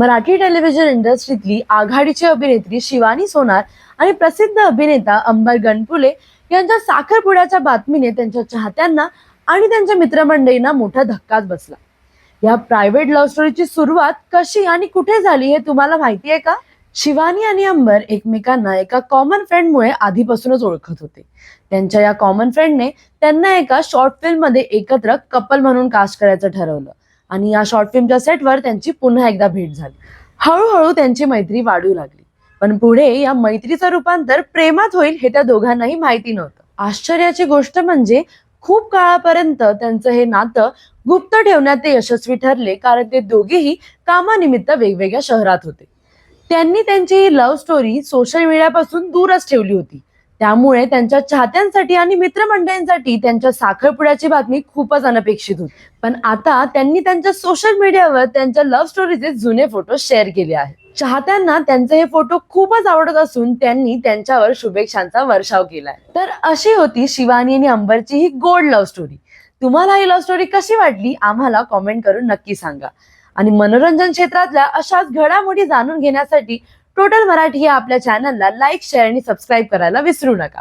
Marathi television इंडस्ट्रीतली आघाडीची अभिनेत्री शिवानी सोनार आणि प्रसिद्ध अभिनेता अंबर गणपुले यांच्या साखरपुड्याच्या बातमीने त्यांच्या चाहत्यांना आणि त्यांच्या मित्रमंडळींना मोठा धक्काच बसला. या प्रायव्हेट लव्ह स्टोरीची सुरुवात कशी आणि कुठे झाली हे तुम्हाला माहिती आहे का? शिवानी आणि अंबर एकमेकांना एका कॉमन फ्रेंडमुळे आधीपासूनच ओळखत होते. त्यांच्या या कॉमन फ्रेंडने त्यांना एका शॉर्ट फिल्ममध्ये एकत्र कपल म्हणून कास्ट करायचं ठरवलं. आणि या शॉर्ट फिल्मच्या सेटवर त्यांची पुन्हा एकदा भेट झाली. हळूहळू त्यांची मैत्री वाढू लागली. पण पुढे या मैत्रीचं रूपांतर प्रेमात होईल हे त्या दोघांनाही माहिती नव्हतं. आश्चर्याची गोष्ट म्हणजे खूप काळापर्यंत त्यांचं हे नातं गुप्त ठेवण्यात ते यशस्वी ठरले कारण ते दोघेही कामानिमित्त वेगवेगळ्या शहरात होते. त्यांनी त्यांची ही लव्ह स्टोरी सोशल मीडियापासून दूरच ठेवली होती. त्यामुळे त्यांच्या चाहत्यांसाठी आणि मित्रमंडळींसाठी त्यांच्या साखरपुड्याची बातमी खूपच अनपेक्षित होती. पण आता त्यांनी त्यांच्या सोशल मीडियावर त्यांच्या लव्ह स्टोरीचे जुने फोटो शेअर केले आहेत. चाहत्यांना त्यांचे हे फोटो खूपच आवडत असून त्यांनी त्यांच्यावर शुभेच्छांचा वर्षाव केलाय. तर अशी होती शिवानी आणि अंबरची ही गोड लव्ह स्टोरी तुम्हाला ही लव्ह स्टोरी कशी वाटली? आम्हाला कॉमेंट करून नक्की सांगा. आणि मनोरंजन क्षेत्रातल्या अशाच घडामोडी जाणून घेण्यासाठी टोटल मराठी या आपल्या चॅनलला लाईक शेअर आणि सबस्क्राईब करायला विसरू नका.